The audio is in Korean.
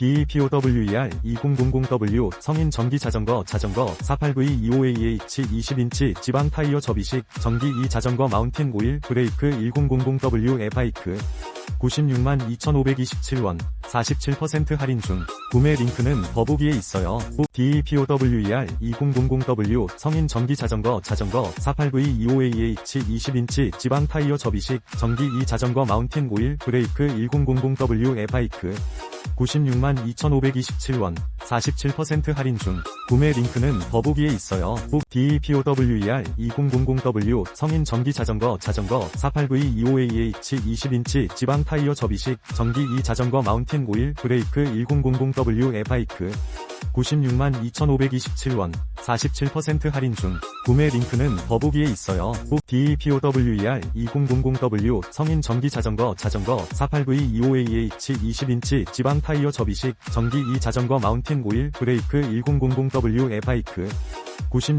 DEPOWER 2000W 성인 전기 자전거 자전거 48V25AH 20인치 지방 타이어 접이식 전기 2 자전거 마운틴 오일 브레이크 1000W 에바이크. 96만 2,527원 47% 할인 중. 구매 링크는 더보기에 있어요. DEPOWER 2000W 성인 전기 자전거 자전거 48V25AH 20인치 지방 타이어 접이식 전기 2 자전거 마운틴 오일 브레이크 1000W 에바이크 96만 2,527원 47% 할인 중 구매 링크는 더보기에 있어요. DEPOWER 2000W 성인 전기 자전거 자전거 48V25AH 20인치 지방 타이어 접이식 전기 2 자전거 마운틴 오일 브레이크 1000W 에바이크 96만 2,527원 47% 할인 중 구매 링크는 더보기에 있어요. DEPOWER 2000W 성인 전기 자전거 자전거 48V25AH 20인치 지방 타이어 접이식 전기 2 자전거 마운틴 오일 브레이크 1000W 에바이크 96